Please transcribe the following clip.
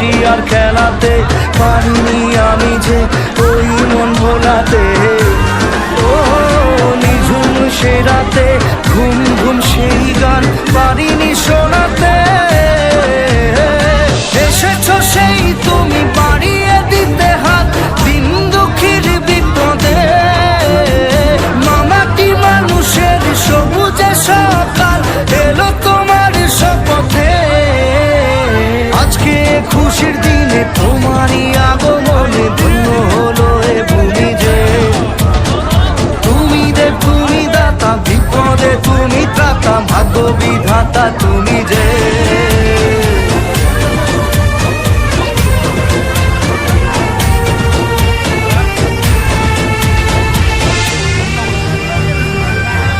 হাসি আর খেলাতে পারিনি আমি যে ওই মন ভোলাতে। ও নিঝুম সে ত্রাতা ভাগ্য বিধাতা তুমি যে